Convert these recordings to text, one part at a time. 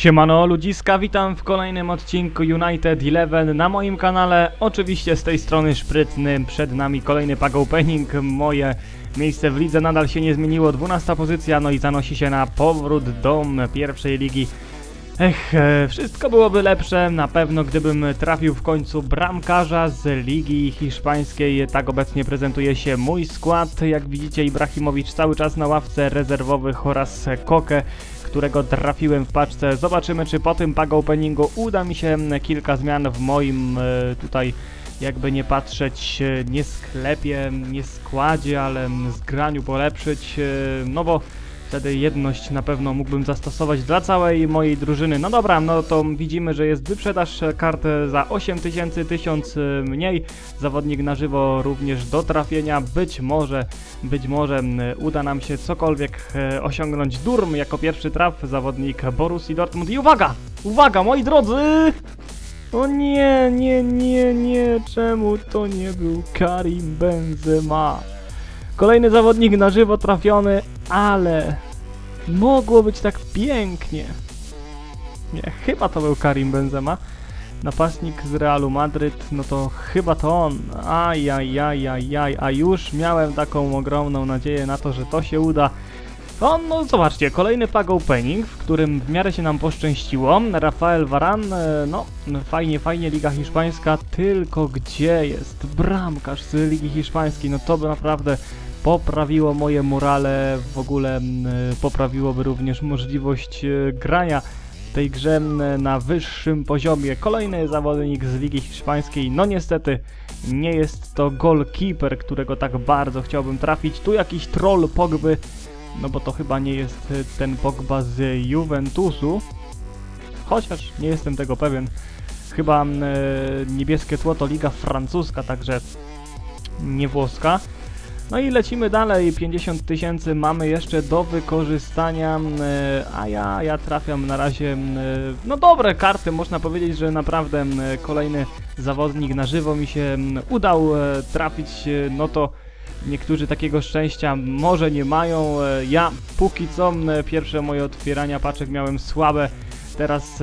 Siemano ludziska, witam w kolejnym odcinku United Eleven na moim kanale. Oczywiście z tej strony szprytny, przed nami kolejny pack opening. Moje miejsce w lidze nadal się nie zmieniło, 12 pozycja, no i zanosi się na powrót do pierwszej ligi. Ech, e, wszystko byłoby lepsze, na pewno gdybym trafił w końcu bramkarza z Ligi Hiszpańskiej. Tak obecnie prezentuje się mój skład. Jak widzicie Ibrahimowicz cały czas na ławce rezerwowych oraz Koke, którego trafiłem w paczce. Zobaczymy czy po tym pack openingu uda mi się kilka zmian w moim e, tutaj jakby nie patrzeć, e, nie sklepie, nie składzie, ale zgraniu polepszyć, e, no bo Wtedy jedność na pewno mógłbym zastosować dla całej mojej drużyny. No dobra, no to widzimy, że jest wyprzedaż kart za 8000, 1000 mniej. Zawodnik na żywo również do trafienia. Być może, być może m, uda nam się cokolwiek e, osiągnąć. Durm jako pierwszy traf, zawodnik Borussii Dortmund. I uwaga, uwaga moi drodzy! O nie, nie, nie, nie, czemu to nie był Karim Benzema? Kolejny zawodnik na żywo trafiony, ale mogło być tak pięknie. Nie, chyba to był Karim Benzema. Napastnik z Realu Madryt, no to chyba to on. Ajajajajaj, a już miałem taką ogromną nadzieję na to, że to się uda. No, no zobaczcie, kolejny pack opening, w którym w miarę się nam poszczęściło. Rafael Varan, e, no fajnie, fajnie, Liga Hiszpańska, tylko gdzie jest bramkarz z Ligi Hiszpańskiej? No to by naprawdę poprawiło moje morale, w ogóle m, e, poprawiłoby również możliwość e, grania w tej grze m, na wyższym poziomie. Kolejny zawodnik z Ligi Hiszpańskiej, no niestety nie jest to goalkeeper, którego tak bardzo chciałbym trafić. Tu jakiś troll Pogby, no bo to chyba nie jest e, ten Pogba z Juventusu. Chociaż nie jestem tego pewien. Chyba m, e, niebieskie tło to liga francuska, także nie włoska. No i lecimy dalej, 50 tysięcy mamy jeszcze do wykorzystania, e, a ja, ja trafiam na razie, e, no dobre karty, można powiedzieć, że naprawdę e, kolejny zawodnik na żywo mi się udał trafić, no to niektórzy takiego szczęścia może nie mają, ja póki co pierwsze moje otwierania paczek miałem słabe, teraz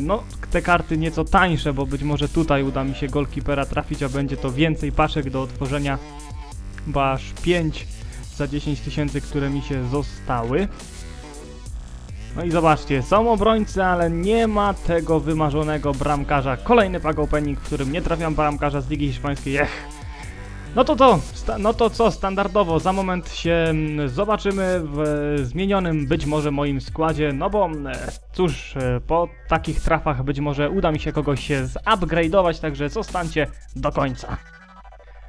no te karty nieco tańsze, bo być może tutaj uda mi się golkipera trafić, a będzie to więcej paczek do otworzenia bo aż 5 za 10 tysięcy, które mi się zostały. No i zobaczcie, są obrońcy, ale nie ma tego wymarzonego bramkarza. Kolejny pack opening, w którym nie trafiam bramkarza z Ligi Hiszpańskiej. Ech. No to to, no to co, standardowo, za moment się mm, zobaczymy w zmienionym być może moim składzie, no bo mm, cóż, e, po takich trafach być może uda mi się kogoś e, zupgrade'ować, także zostańcie do końca.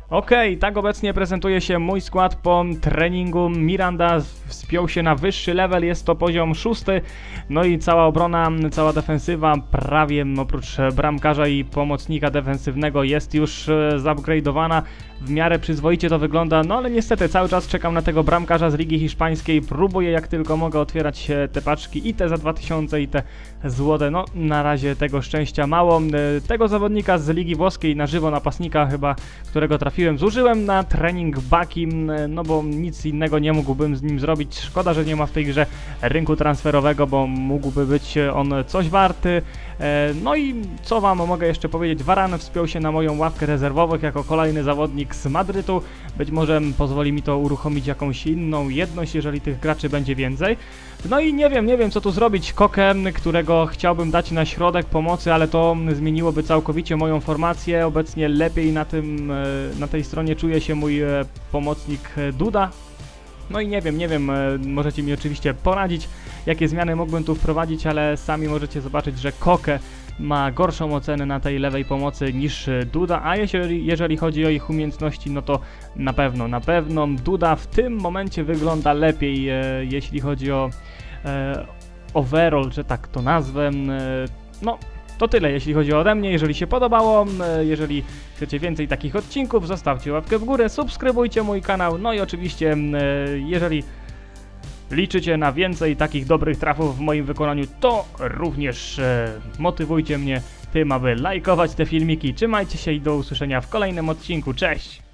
Okej, tak obecnie prezentuje się mój skład po treningu. Miranda wspiął się na wyższy level, jest to poziom szósty. No i cała obrona, cała defensywa, prawie oprócz bramkarza i pomocnika defensywnego jest już e, zupgrade'owana. W miarę przyzwoicie to wygląda, no ale niestety cały czas czekam na tego bramkarza z Ligi Hiszpańskiej. Próbuję jak tylko mogę otwierać e, te paczki i te za 2000 i te złote. No na razie tego szczęścia mało. E, Tego zawodnika z Ligi Włoskiej na żywo napastnika chyba, którego trafiłem, zużyłem na trening Baki, no bo nic innego nie mógłbym z nim zrobić. Szkoda, że nie ma w tej grze rynku transferowego, bo mógłby być on coś warty. E, No i co wam mogę jeszcze powiedzieć? Varan wspiął się na moją ławkę rezerwowych jako kolejny zawodnik z Madrytu. Być może pozwoli mi to uruchomić jakąś inną jedność, jeżeli tych graczy będzie więcej. No i nie wiem, nie wiem co tu zrobić. Kokę, którego chciałbym dać na środek pomocy, ale to zmieniłoby całkowicie moją formację. Obecnie lepiej na tym, e, na tej stronie czuje się mój e, pomocnik Duda. No i nie wiem, nie wiem, e, możecie mi oczywiście poradzić, jakie zmiany mógłbym tu wprowadzić, ale sami możecie zobaczyć, że Koke ma gorszą ocenę na tej lewej pomocy niż Duda, a jeżeli, jeżeli chodzi o ich umiejętności, no to na pewno, na pewno Duda w tym momencie wygląda lepiej, e, jeśli chodzi o e, overall, że tak to nazwę. E, no, to tyle, jeśli chodzi ode mnie. Jeżeli się podobało, jeżeli chcecie więcej takich odcinków, zostawcie łapkę w górę, subskrybujcie mój kanał, no i oczywiście, e, jeżeli liczycie na więcej takich dobrych trafów w moim wykonaniu, to również e, motywujcie mnie tym, aby lajkować te filmiki. Trzymajcie się i do usłyszenia w kolejnym odcinku. Cześć!